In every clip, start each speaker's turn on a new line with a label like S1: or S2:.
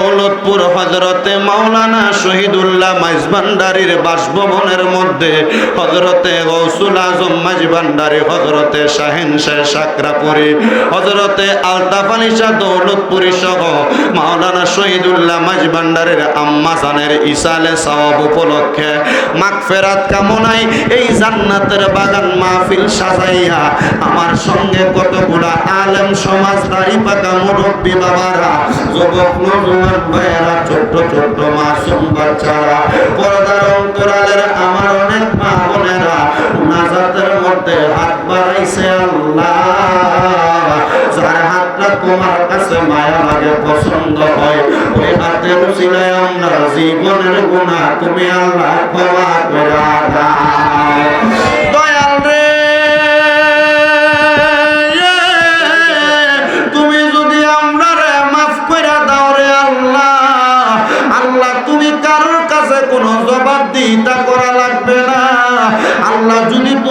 S1: solo. Daulatpur হজরতে মাওলানা শহীদুল্লাহ মাইজভান্ডারির বাসভবনের মধ্যে হজরতে গৌসুল আজম মাইজভান্ডারি হজরতে শাহিন শেখ সাকরাপুরি, হজরতে আলতাফ আলী শাহ দৌলতপুরি সহ মাওলানা শহীদুল্লাহ মাইজভান্ডারির আম্মা জানের ইসালে সওয়াব উপলক্ষে মাগফেরাত কামনায় এই জান্নাতের বাগান মাহফিল সাজাইয়া আমার সঙ্গে কতগুলা আলেম সমাজ দাড়ি পাকা মুরব্বী বাবারা, যুবক নজুয়ান ভাইয়েরা, ছোট্ট ছোট্ট মাসুম বাচ্চারা, পর্দার অন্তরালের আমার অনেক মা বোনেরা নাজাতের মধ্যে হাত বাড়াইছে আল্লাহ। যার হাতটা তোমার কাছে মায়া লাগে, পছন্দ হয়, ওই হাতের উচিলায় আমরা জীবনের গুণা তুমি আল্লাহ ক্ষমা করে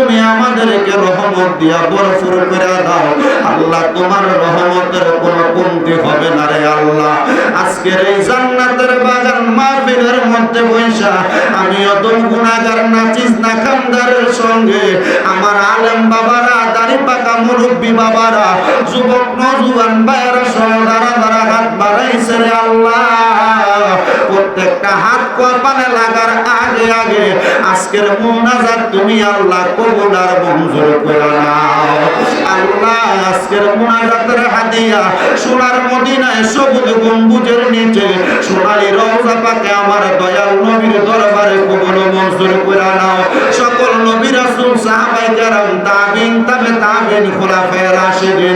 S1: তুমি আমাদেরকে রহমত দিয়া বরফুর করে দাও। আল্লাহ, তোমার রহমতের কোনো কমতি হবে না রে আল্লাহ। আজকের এই জান্নাতের বাগান মাহফিলের মধ্যে বৈশা আমি অত গুণাগার নাচিস না খামদারের সঙ্গে। আমার আলেম বাবারা, দাড়ি পাকা মুরব্বী বাবারা, যুবক নজুয়ান ভাইয়েরা সহ দাঁড়া দাঁড়া হাত বাড়াইছে রে আল্লাহ। একটা হাত কপালে লাগার আগে আগে আজকের মোনাজাত তুমি আল্লাহ কবুল আর মঞ্জুর করে নাও। আল্লাহ আজকের মোনাজাতের হাদিয়া সোনার মদিনায় সবুজ গম্বুজের নিচে সোনালি রওজা পাকে আমার দয়াল নবীর দরবারে কবুল মঞ্জুর করে নাও। সকল নবী রাসূল সাহাবায়ে কেরাম তাবিন তাবে তাবিন খোলাফায়ে রাশিদিন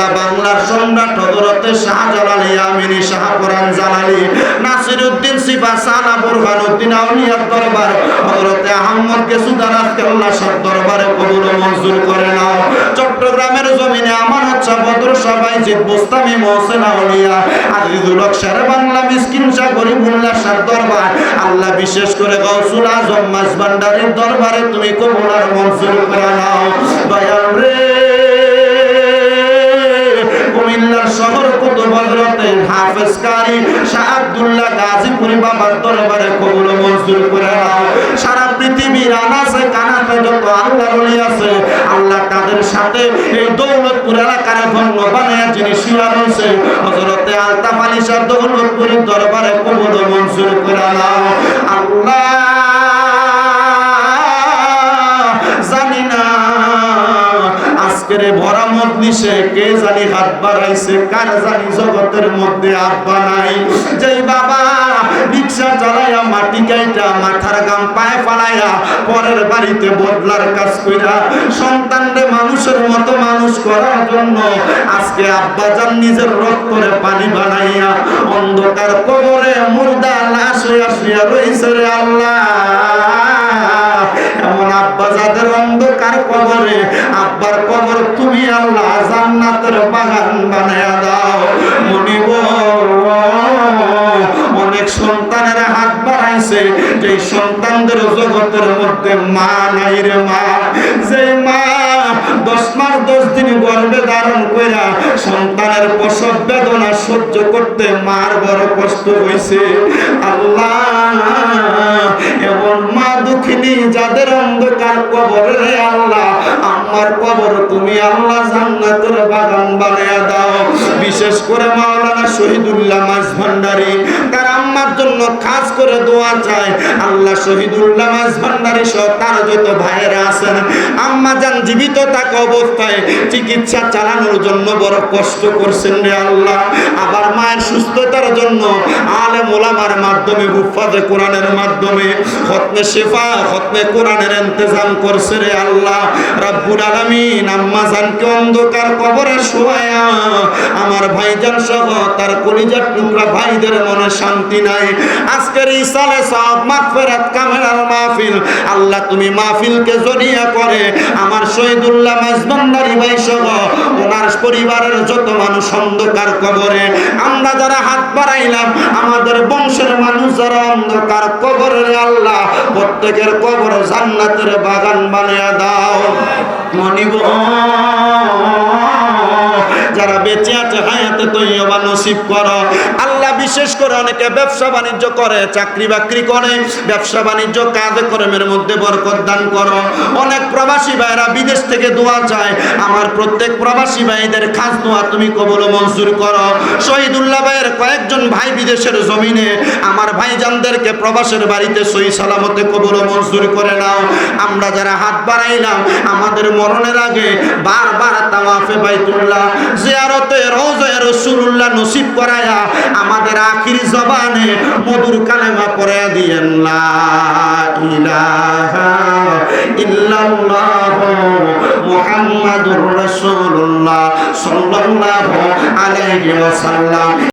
S1: বাংলার সম্রাট হযরতে শাহজালাল ইয়ামিনী শাহপুরান জালালি নাসিরউদ্দিন সিফা সানা বুরহানুদ্দিন আউলিয়ার দরবার, হযরতে আহমদ কেসুদার আজকাল্লাহ সব দরবারে কবুল ও মঞ্জুর করে নাও। চট্টগ্রামের জমিনে আমার হচ্ছে বদর সবাই জিত বুস্তামি মহসেন আউলিয়া, আজিজুল হক শের বাংলা মিসকিন শাহ গরিবুল্লাহ শাহ দরবার, আল্লাহ বিশেষ করে গৌসুল আজম মাস ভান্ডারের দরবারে তুমি কবুল আর মঞ্জুর করে নাও। দয়াল রে। শহর কুতুব হযরতের হাফেজ কারি শাহ আব্দুল্লাহ গাজীপুরি বাবার দরবারে কবুল মঞ্জুর করে নাও। সারা পৃথিবীর আনাসে কানাতে যত আল্লাহ বলি আছে, আল্লাহ তাদের সাথে এই দৌলতপুর এলাকার ধন্য বানায় যিনি শিয়া রয়েছে হযরতে আলতাফ আলী শাহ দৌলতপুরের দরবারে কবুল মঞ্জুর করে নাও। আল্লাহ, জানি না আজকের এই ভরা মজলিসে কে জানি হাত বাড়াইছে, কার জানি জগতের মধ্যে আব্বা নাই যেই বাবা রিক্সা চালাইয়া মাটি গাইটা মাথার গাম পায়ে ফালাইয়া পরের বাড়িতে বদলার কাজ কইরা সন্তানরে মানুষের মতো মানুষ করার জন্য আজকে আব্বা যান নিজের রক্তরে পানি বানাইয়া অন্ধকার কবরে মুর্দা লাশ হইয়া শুয়া রইছে রে আল্লাহ। এমন আব্বা যাদের অন্ধকার কবরে, আব্বার কবর তুমি আল্লাহ জান্নাতের বাগান বানায়া দাও। মনিব অনেক সন্তানের হাত বাড়াইছে যে সন্তানদের জগতের মধ্যে মা নাই রে মা। যে মা দশ মাস, দশ দিন গর্ভে ধারণ কইরা সন্তানের প্রসব বেদনা সহ্য করতে মার বড় কষ্ট হয়েছে আল্লাহ, এমন মা দুঃখিনী যাদের অন্ধকার কবর রে আল্লাহ, আমার কবর তুমি আল্লাহ জান্নাতের বাগান বানায়া দাও। বিশেষ করে মাওলানা শহীদুল্লাহ মাঝ ভান্ডারী জন্য খাস করে দোয়া চায় আল্লাহ শহীদুল্লাহ মাঝ ভান্ডারী সহ তার যত ভাইয়েরা আছেন, আম্মা যান জীবিত থাকা অবস্থায় চিকিৎসা চালানোর জন্য বড় কষ্ট করছেন রে আল্লাহ। আবার মায়ের সুস্থতার জন্য আলে মোলামার মাধ্যমে, হুফাজে কোরআনের মাধ্যমে, খতনে শেফা, খতনে কোরআনের ইন্তজাম করছে রে আল্লাহ। রাব্বুল আলামিন আম্মা জানকে অন্ধকার কবরে শোয়া আমার ভাইজান সহ তার কলিজার টুকরা ভাইদের মনে শান্তি নাই। আজকের ইসালে সব মাগফিরাত কামেরার মাহফিল। আল্লাহ তুমি মাহফিলকে জড়িয়ে করে আমার শহীদুল্লাহ মাঝবান্দারি ভাই সহ ওনার পরিবারের যত মানুষ অন্ধকার কবরে, আমরা যারা হাত বাড়াইলাম, আমাদের যারা অন্ধকার রে আল্লাহ, প্রত্যেকের কবর জান্নাতের বাগান বানিয়ে দাও। মনিব যারা বেঁচে আছে, হায়াতে তৈবা নসিব করো। আল্লাহ বিশেষ করে অনেকে ব্যবসা বাণিজ্য করে, চাকরি বাকরি করে, ব্যবসা বাণিজ্য কাজে কর্মের মধ্যে বরকত দান করো। অনেক প্রবাসী ভাইরা বিদেশ থেকে দোয়া চায়, আমার প্রত্যেক প্রবাসী ভাইদের খাস দোয়া তুমি কবল মঞ্জুর করো। শহীদুল্লাহ ভাইয়ের কয়েকজন ভাই বিদেশের জমিনে, আমার ভাইজানদেরকে প্রবাসের বাড়িতে সই সালামতে কবল মঞ্জুর করে নাও। আমরা যারা হাত বাড়াইলাম, আমাদের মরণের আগে বারবার তাওয়াফে বাইতুল্লাহ, জিয়ারতে রওজায়ে রাসূলুল্লাহ নসিব করায়া আমাদের আখির জবানে মধুর কালেমা করে দিয়েন মোহাম্মদুর রসুল্লাহ সাল্লাল্লাহু আলাইহি ওয়াসাল্লাম।